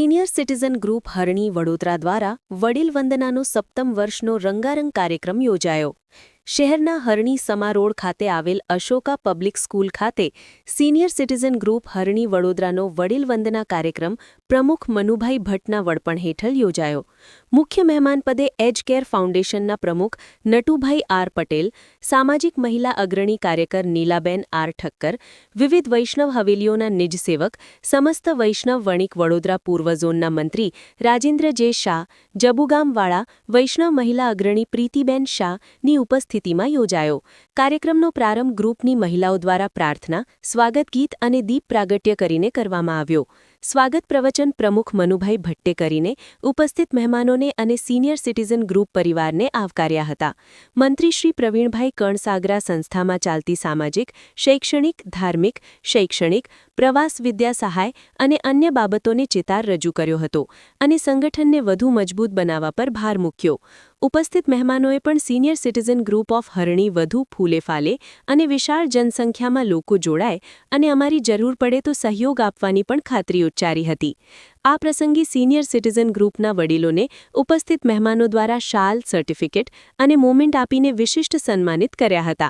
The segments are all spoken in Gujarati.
Senior citizen group Harni Vadodara દ્વારા વડીલ વંદનાનો સપ્તમ વર્ષનો રંગારંગ કાર્યક્રમ યોજાયો. શહેરના હરણી સમા રોડ ખાતે આવેલ અશોકા પબ્લિક સ્કૂલ ખાતે સિનિયર સિટીઝન ગ્રુપ હરણી વડોદરાનો વડીલ વંદના કાર્યક્રમ પ્રમુખ મનુભાઈ ભટ્ટના વડપણ હેઠળ યોજાયો. મુખ્ય મહેમાન પદે એજ કેર ફાઉન્ડેશનના પ્રમુખ નટુભાઈ આર પટેલ, સામાજિક મહિલા અગ્રણી કાર્યકર નીલાબેન આર ઠક્કર, વિવિધ વૈષ્ણવ હવેલીઓના નિજ સેવક, સમસ્ત વૈષ્ણવ વણિક વડોદરા પૂર્વ ઝોનના મંત્રી રાજેન્દ્ર જે શાહ, જબુગામવાળા વૈષ્ણવ મહિલા અગ્રણી પ્રીતિબેન શાહની ઉપસ્થિતિમાં યોજાયો. કાર્યક્રમનો પ્રારંભ ગ્રુપની મહિલાઓ દ્વારા પ્રાર્થના, સ્વાગત ગીત અને દીપ પ્રાગટ્ય કરીને કરવામાં આવ્યો. સ્વાગત પ્રવચન પ્રમુખ મનુભાઈ ભટ્ટે કરીને ઉપસ્થિત મહેમાનોને અને સિનિયર સિટીઝન ગ્રુપ પરિવારને આવકાર્યા હતા. મંત્રી શ્રી પ્રવીણભાઈ કણસાગરા સંસ્થામાં ચાલતી સામાજિક, શૈક્ષણિક, ધાર્મિક, શૈક્ષણિક, પ્રવાસ વિદ્યા સહાય અને અન્ય બાબતોને ચિતાર રજૂ કર્યો હતો અને સંગઠનને વધુ મજબૂત બનાવવા પર ભાર મૂક્યો. ઉપસ્થિત મહેમાનોએ પણ senior citizen group of Harni વધુ ફૂલે ફાલે અને વિશાળ જનસંખ્યામાં લોકો જોડાય અને અમારી જરૂર પડે તો સહયોગ આપવાની પણ ખાતરી ઉચ્ચારી હતી. આ પ્રસંગે સિનિયર સિટીઝન ગ્રુપના વડીલોને ઉપસ્થિત મહેમાનો દ્વારા શાલ, સર્ટિફિકેટ અને મોમેન્ટ આપીને વિશિષ્ટ સન્માનિત કર્યા હતા.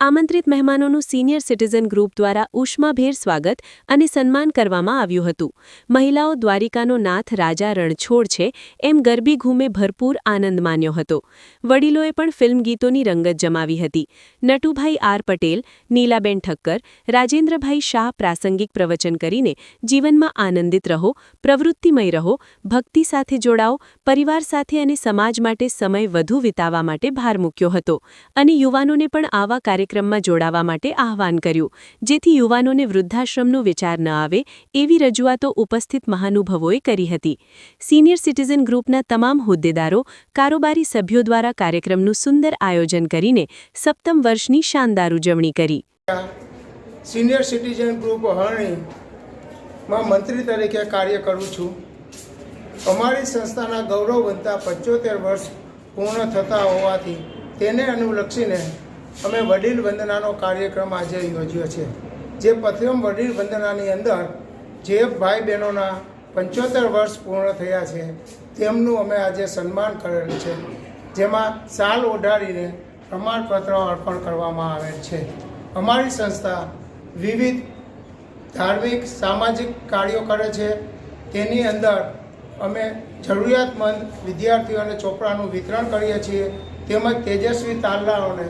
આમંત્રિત મહેમાનોનું સિનિયર સિટીઝન ગ્રુપ દ્વારા ઉષ્માભેર સ્વાગત અને સન્માન કરવામાં આવ્યું હતું. મહિલાઓ દ્વારિકાનો નાથ, રાજા રણછોડ છે એમ ગરબી ઘૂમે ભરપૂર આનંદ માન્યો હતો. વડીલોએ પણ ફિલ્મ ગીતોની રંગત જમાવી હતી. નટુભાઈ આર પટેલ, નીલાબેન ઠક્કર, રાજેન્દ્રભાઈ શાહ પ્રાસંગિક પ્રવચન કરીને જીવનમાં આનંદિત રહો પ્રવૃત્તિમય રહો, ભક્તિ સાથે જોડાઓ, પરિવાર સાથે અને સમાજ માટે સમય વધુ વિતાવવા માટે ભાર મૂક્યો હતો અને યુવાનોને પણ આવા કાર્યક્રમમાં જોડાવા માટે આહવાન કર્યું, જેથી યુવાનોને વૃદ્ધાશ્રમનો વિચાર ન આવે એવી રજૂઆતો ઉપસ્થિત મહાનુભવોએ કરી હતી. સિનિયર સિટીઝન ગ્રુપના તમામ હોદ્દેદારો, કારોબારી સભ્યો દ્વારા કાર્યક્રમનું સુંદર આયોજન કરીને સપ્તમ વર્ષની શાનદાર ઉજવણી કરી. સિનિયર સિટીઝન ગ્રુપ હરણી માં મંત્રી તરીકે કાર્ય કરું છું. અમારી સંસ્થાના ગૌરવ બનતા પંચોતેર વર્ષ પૂર્ણ થતા હોવાથી તેને અનુલક્ષીને અમે વડીલ વંદનાનો કાર્યક્રમ આજે યોજ્યો છે. જે પ્રથમ વડીલ વંદનાની અંદર જે ભાઈ બહેનોના પંચોતેર વર્ષ પૂર્ણ થયા છે, તેમનું અમે આજે સન્માન કરેલ છે. જેમાં સાલ ઓઢાડીને પ્રમાણપત્ર અર્પણ કરવામાં આવેલ છે. અમારી સંસ્થા વિવિધ ધાર્મિક, સામાજિક કાર્યો કરે છે. તેની અંદર અમે જરૂરિયાતમંદ વિદ્યાર્થીઓને ચોપડાનું વિતરણ કરીએ છીએ, તેમજ તેજસ્વી તારલાઓને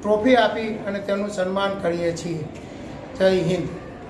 ટ્રોફી આપી અને તેનું સન્માન કરીએ છીએ. જય હિન્દ.